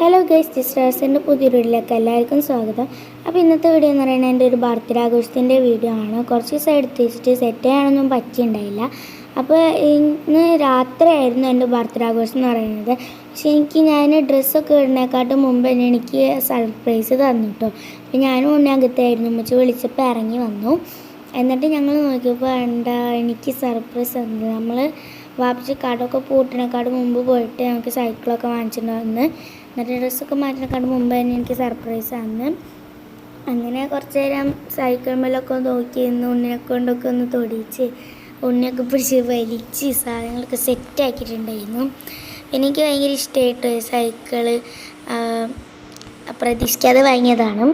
Hello guys ഡിസ്ട്രാസിന്റെ പുതിയൊരു വീഡിയോയിലേക്ക് എല്ലാവർക്കും സ്വാഗതം. അപ്പോൾ ഇന്നത്തെ വീഡിയോ എന്ന് പറയുന്നത് എന്റെ ഒരു ബർത്ത്ഡേ ആഘോഷത്തിന്റെ വീഡിയോ ആണ്. കുറച്ച് ദിവസം എടുത്ത് വെച്ചിട്ട് സെറ്റ് ചെയ്യാനൊന്നും പറ്റിയിട്ടുണ്ടായില്ല. അപ്പോൾ ഇന്ന് രാത്രിയായിരുന്നു എന്റെ ബർത്ത്ഡേ ആഘോഷം എന്ന് പറയുന്നത്. പക്ഷേ എനിക്ക് ഞാൻ ഡ്രസ്സൊക്കെ ഇടുന്നേക്കാട്ടും മുമ്പ് തന്നെ എനിക്ക് സർപ്രൈസ് തന്നു കേട്ടോ. അപ്പോൾ ഞാനും ഉണ്ണാകത്തായിരുന്നു ഉമ്മച്ച് വിളിച്ചപ്പോൾ ഇറങ്ങി വന്നു. എന്നിട്ട് ഞങ്ങൾ നോക്കിയപ്പോൾ എന്താ എനിക്ക് സർപ്രൈസ് തന്നത്? നമ്മൾ വാപ്പിച്ച് കടമൊക്കെ പൂട്ടിനേക്കാട് മുമ്പ് പോയിട്ട് ഞങ്ങൾക്ക് സൈക്കിളൊക്കെ വാങ്ങിച്ചിട്ടുണ്ടായിരുന്നു. എന്നിട്ട് ഡ്രസ്സൊക്കെ മാറ്റിനേക്കാട് മുമ്പ് തന്നെ എനിക്ക് സർപ്രൈസ് ആണ്. അങ്ങനെ കുറച്ച് നേരം സൈക്കിൾ മേലൊക്കെ നോക്കി നിന്ന് ഉണ്ണിനെ കൊണ്ടൊക്കെ ഒന്ന് തൊടിച്ച് ഉണ്ണിയൊക്കെ പിടിച്ച് വലിച്ച് സാധനങ്ങളൊക്കെ സെറ്റ് ആക്കിയിട്ടുണ്ടായിരുന്നു. എനിക്ക് ഭയങ്കര ഇഷ്ടമായിട്ട് സൈക്കിൾ പ്രതീക്ഷിക്കാതെ വാങ്ങിയതാണ്.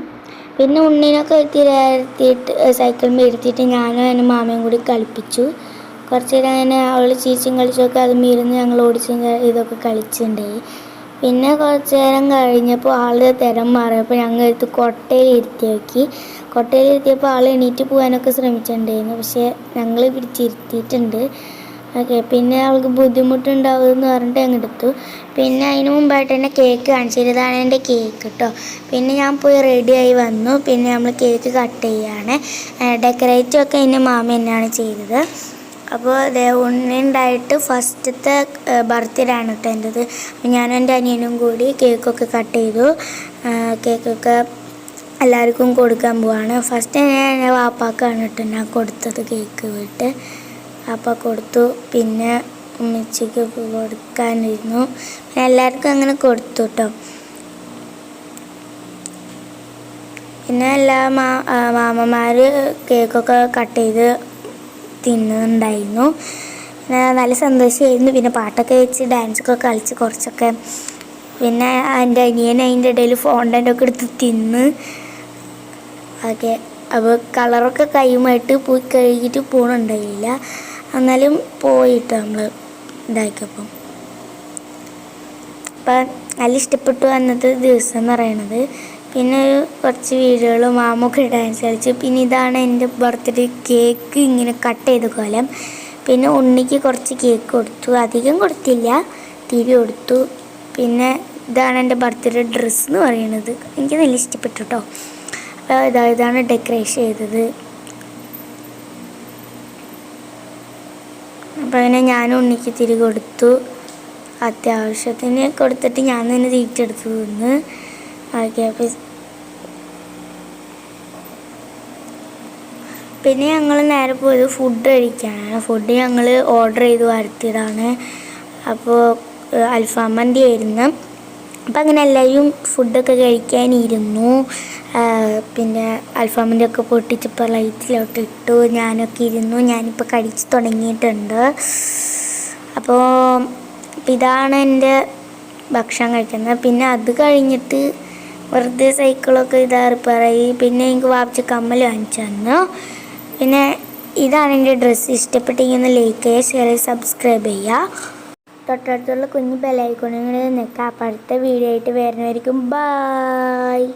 പിന്നെ ഉണ്ണിനൊക്കെ ഇരുത്തിയിട്ട് സൈക്കിളിൽ ഇരുത്തിയിട്ട് ഞാനും എന്റെ മാമയും കൂടി കളിപ്പിച്ചു. കുറച്ച് നേരം അങ്ങനെ അവൾ ചീച്ചും കളിച്ചൊക്കെ അത് ഇരുന്ന് ഞങ്ങൾ ഓടിച്ചും ഇതൊക്കെ കളിച്ചിട്ടുണ്ടായി. പിന്നെ കുറച്ച് നേരം കഴിഞ്ഞപ്പോൾ ആൾ തരം മാറിയപ്പോൾ ഞങ്ങൾ എടുത്ത് കൊട്ടയിൽ ഇരുത്തി നോക്കി. കൊട്ടയിൽ ഇരുത്തിയപ്പോൾ ആൾ എണീറ്റ് പോകാനൊക്കെ ശ്രമിച്ചിട്ടുണ്ടായിരുന്നു. പക്ഷേ ഞങ്ങൾ പിടിച്ചിരുത്തിയിട്ടുണ്ട്. ഓക്കെ പിന്നെ അവൾക്ക് ബുദ്ധിമുട്ടുണ്ടാവും എന്ന് പറഞ്ഞിട്ട് അങ്ങ് എടുത്തു. പിന്നെ അതിന് മുമ്പായിട്ട് തന്നെ കേക്ക് കാണിച്ചത് ഇതാണ് എന്റെ കേക്ക് കേട്ടോ. പിന്നെ ഞാൻ പോയി റെഡിയായി വന്നു. പിന്നെ നമ്മൾ കേക്ക് കട്ട് ചെയ്യുകയാണ് ഡെക്കറേറ്റും ഒക്കെ എന്റെ മാമ തന്നെയാണ് ചെയ്തത്. അപ്പോൾ ഉണ്ണിണ്ടായിട്ട് ഫസ്റ്റത്തെ ബർത്ത്ഡേ ആണ് കേട്ടോ എന്റെത് ഞാനും എന്റെ അനിയനും കൂടി കേക്കൊക്കെ കട്ട് ചെയ്തു. കേക്കൊക്കെ എല്ലാവർക്കും കൊടുക്കാൻ പോവാണ്. ഫസ്റ്റ് ഞാൻ എന്റെ വാപ്പാക്കാണ് കേട്ടോ ഞാൻ കൊടുത്തത് കേക്ക് വീട്ട്. വാപ്പ കൊടുത്തു. പിന്നെ ഉമ്മച്ചിക്ക് കൊടുക്കാനിരുന്നു. പിന്നെ എല്ലാവർക്കും അങ്ങനെ കൊടുത്തു കേട്ടോ പിന്നെ എല്ലാ മാ മാമന്മാർ കേക്കൊക്കെ കട്ട് ചെയ്ത് തിന്നുന്നുണ്ടായിരുന്നു. നല്ല സന്തോഷമായിരുന്നു പിന്നെ പാട്ടൊക്കെ വെച്ച് ഡാൻസൊക്കെ കളിച്ച് കുറച്ചൊക്കെ. പിന്നെ എന്റെ അനിയൻ അതിന്റെ ഇടയിൽ ഫോണ്ടന്റൊക്കെ എടുത്ത് തിന്ന്. ഓക്കെ അപ്പോൾ കളറൊക്കെ കൈയുമായിട്ട് പോയി കഴുകിയിട്ട് പോകണുണ്ടായില്ല എന്നാലും പോയിട്ട് നമ്മൾ ഇതാക്കിയപ്പം. അപ്പം നല്ല ഇഷ്ടപ്പെട്ടു വന്നത് ദിവസം എന്ന് പറയണത്. പിന്നെ ഒരു കുറച്ച് വീഡിയോകളും മാമൊക്കെ ഡാൻസ് കളിച്ചു പിന്നെ ഇതാണ് എന്റെ ബർത്ത്ഡേ കേക്ക് ഇങ്ങനെ കട്ട് ചെയ്ത കോലം പിന്നെ ഉണ്ണിക്ക് കുറച്ച് കേക്ക് കൊടുത്തു. അധികം കൊടുത്തില്ല. തിരി കൊടുത്തു. പിന്നെ ഇതാണ് എന്റെ ബർത്ത്ഡേ ഡ്രസ്സ് എന്ന് പറയുന്നത്. എനിക്ക് നല്ല ഇഷ്ടപ്പെട്ടു കേട്ടോ അപ്പോൾ ഇതാ ഇതാണ് ഡെക്കറേഷൻ ചെയ്തത്. അപ്പോൾ അങ്ങനെ ഞാനും ഉണ്ണിക്ക് തിരി കൊടുത്തു. അത്യാവശ്യത്തിന് കൊടുത്തിട്ട് ഞാൻ തന്നെ തിരിച്ചെടുത്തു തിന്ന് അപ്പോൾ പിന്നെ ഞങ്ങൾ നേരെ പോയത് ഫുഡ് കഴിക്കാനാണ്. ഫുഡ് ഞങ്ങൾ ഓർഡർ ചെയ്ത് വരുത്തിയതാണ്. അപ്പോൾ അൽഫാം മന്തി ആയിരുന്നു. അപ്പം അങ്ങനെ എല്ലാവരും ഫുഡൊക്കെ കഴിക്കാനിരുന്നു. പിന്നെ അൽഫാമിന്റെ ഒക്കെ പൊട്ടിച്ചപ്പോൾ ലൈറ്റിലോട്ട് ഇട്ടു. ഞാനൊക്കെ ഇരുന്നു. ഞാനിപ്പോൾ കഴിച്ച് തുടങ്ങിയിട്ടുണ്ട്. അപ്പോൾ ഇതാണ് എന്റെ ഭക്ഷണം കഴിക്കുന്നത്. പിന്നെ അത് കഴിഞ്ഞിട്ട് വെറുതെ സൈക്കിളൊക്കെ ഇതാ റിപ്പയർ ആയി പിന്നെ എനിക്ക് വാപ്പിച്ച് കമ്മൽ വാങ്ങിച്ചു തന്നു. പിന്നെ ഇതാണ് എന്റെ ഡ്രസ്സ്. ഇഷ്ടപ്പെട്ടെങ്കിൽ ലൈക്ക് ചെയ്യുക ഷെയർ സബ്സ്ക്രൈബ് ചെയ്യുക. തൊട്ടടുത്തുള്ള കുഞ്ഞു ബെലൈക്കോണിങ്ങനെ നിൽക്കുക. അപ്പം അടുത്ത വീഡിയോ ആയിട്ട് വരുന്നവരിക്കും. ബായ്